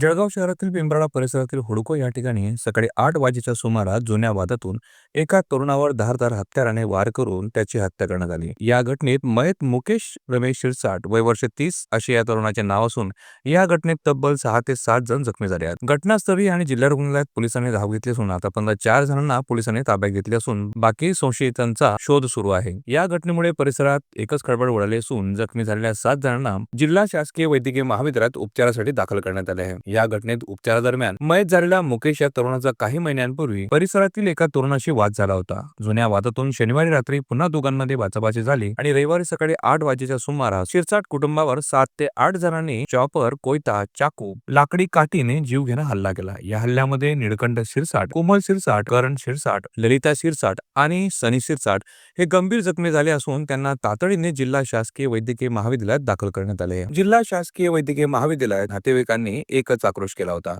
जळगाव शहरातील पिंपराळा परिसरातील हुडको या ठिकाणी सकाळी आठ वाजेच्या सुमारास जुन्या वादातून एका तरुणावर धारदार हत्याराने वार करून त्याची हत्या करण्यात आली. या घटनेत मयत मुकेश रमेश शिरसाट वय वर्ष तीस असे या तरुणाचे नाव असून या घटनेत तब्बल सहा ते सात जण जखमी झाले आहेत. घटनास्थळी आणि जिल्हा रुग्णालयात पोलिसांनी धाव घेतली असून आतापर्यंत चार जणांना पोलिसांनी ताब्यात घेतले असून बाकी संशयितांचा शोध सुरू आहे. या घटनेमुळे परिसरात एकच खळबळ उडाली असून जखमी झालेल्या सात जणांना जिल्हा शासकीय वैद्यकीय महाविद्यालयात उपचारासाठी दाखल करण्यात आले आहे. या घटनेत उपचारादरम्यान मयत झालेला मुकेश या तरुणाचा काही महिन्यांपूर्वी परिसरातील एका तरुणाशी वाद झाला होता. जुन्या वादातून शनिवारी रात्री पुन्हा दोघांमध्ये बाचाबाची झाली आणि रविवारी सकाळी आठ वाजेच्या सुमारास शिरसाट कुटुंबावर सात ते आठ जणांनी चॉपर कोयता चाकू लाकडी काठीने जीव घेणं हल्ला केला. या हल्ल्यामध्ये निळकंठ शिरसाट कोमल शिरसाट करण शिरसाट ललिता शिरसाट आणि सनी शिरसाट हे गंभीर जखमी झाले असून त्यांना तातडीने जिल्हा शासकीय वैद्यकीय महाविद्यालयात दाखल करण्यात आले. जिल्हा शासकीय वैद्यकीय महाविद्यालयात नातेवाईकांनी एकच आक्रोश केला होता.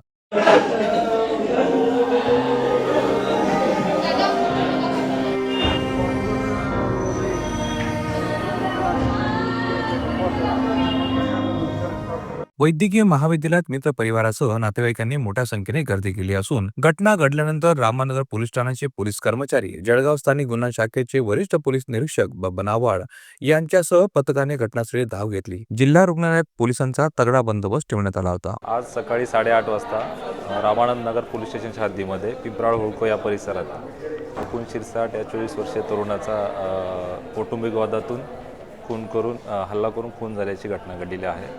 वैद्यकीय महाविद्यालयात मित्र परिवारासह नातेवाईकांनी मोठ्या संख्येने गर्दी केली असून घटना घडल्यानंतर रामानगर पोलीस ठाण्याचे पोलीस कर्मचारी जळगाव स्थानिक गुन्हा शाखेचे वरिष्ठ पोलीस निरीक्षक बबन आव्हाड यांच्यासह पथकाने घटनास्थळी धाव घेतली. जिल्हा रुग्णालयात पोलिसांचा तगडा बंदोबस्त ठेवण्यात आला होता. आज सकाळी साडेआठ वाजता रामानंद नगर पोलीस स्टेशनच्या हद्दीमध्ये पिंपराळ होळको या परिसरात एकूण शिरसाट या चोवीस वर्षीय तरुणाचा कौटुंबिक वादातून खून करून हल्ला करून खून झाल्याची घटना घडलेली आहे.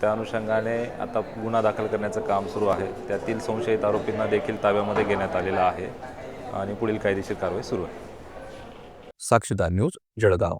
त्या अनुषंगाने आता गुन्हा दाखल करण्याचं काम सुरू आहे. त्यातील संशयित आरोपींना देखील ताब्यामध्ये घेण्यात आलेला आहे आणि पुढील कायदेशीर कारवाई सुरू आहे. साक्षीदार न्यूज जळगाव.